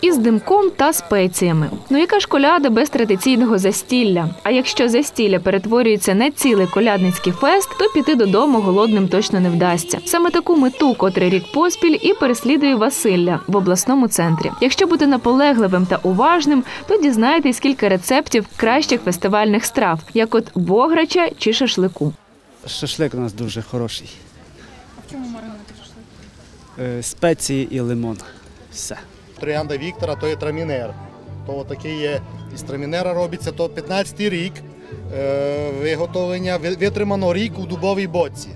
із димком та спеціями. Ну яка ж коляда без традиційного застілля? А якщо застілля перетворюється на цілий колядницький фест, то піти додому голодним точно не вдасться. Саме таку мету, котрий рік поспіль, і переслідує Василля в обласному центрі. Якщо бути наполегливим та уважним, то дізнаєтесь кілька рецептів кращих фестивальних страв, як от бограча чи шашлику. Шашлик у нас дуже хороший. А в чому маринувати шашлик? Спеції і лимон. Все. Троянда Віктора то є трамінер. То такий є із трамінера робиться, то 15-й рік е, виготовлення, витримано рік у дубовій боці.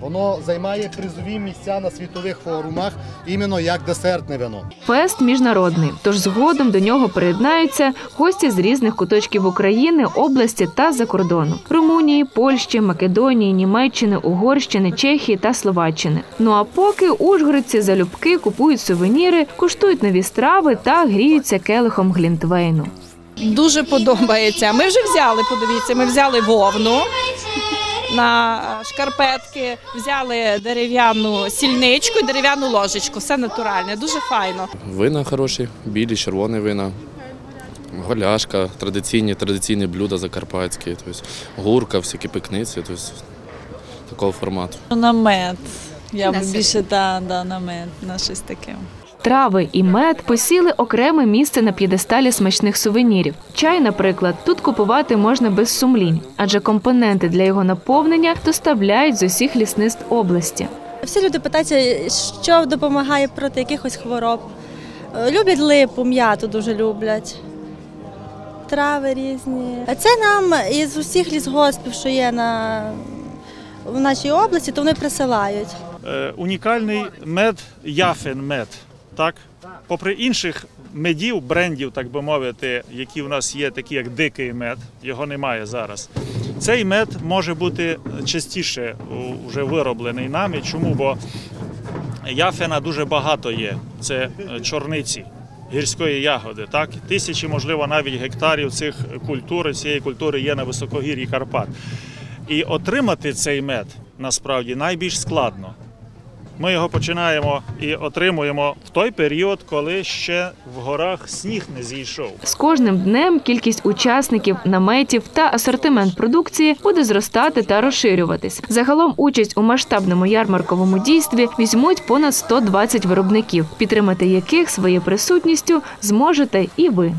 Воно займає призові місця на світових форумах іменно як десертне вино. Фест міжнародний, тож згодом до нього приєднаються гості з різних куточків України, області та за кордону Румунії, Польщі, Македонії, Німеччини, Угорщини, Чехії та Словаччини. Ну а поки ужгородці залюбки купують сувеніри, куштують нові страви та гріються келихом глінтвейну. Дуже подобається. Ми вже взяли, подивіться, ми взяли вовну на шкарпетки, взяли дерев'яну сільничку і дерев'яну ложечку. Все натуральне, дуже файно. Вина хороші, білі, червоні вина, голяшка, традиційні, традиційні блюда закарпатські, тобто гурка, всякі пикниці, тобто такого формату. Намет. Я б більше да, да, намет на щось таке. Трави і мед посіли окреме місце на п'єдесталі смачних сувенірів. Чай, наприклад, тут купувати можна без сумлінь, адже компоненти для його наповнення доставляють з усіх лісництв області. Всі люди питаються, що допомагає проти якихось хвороб. Е, Люблять липу, м'яту дуже люблять. Трави різні. А Це нам із усіх лісгоспів, що є на, в нашій області, то вони присилають. Е, унікальний мед Яфен мед. Так? Попри інших медів, брендів, так би мовити, які в нас є, такі як дикий мед, його немає зараз. Цей мед може бути частіше вже вироблений нами. Чому? Бо яфена дуже багато є. Це е, чорниці. Гірської ягоди, так тисячі, можливо, навіть гектарів цих культур, цієї культури є на високогір'ї Карпат. І отримати цей мед насправді найбільш складно. Ми його починаємо і отримуємо в той період, коли ще в горах сніг не зійшов. З кожним днем кількість учасників, наметів та асортимент продукції буде зростати та розширюватись. Загалом участь у масштабному ярмарковому дійстві візьмуть понад 120 виробників, підтримати яких своєю присутністю зможете і ви.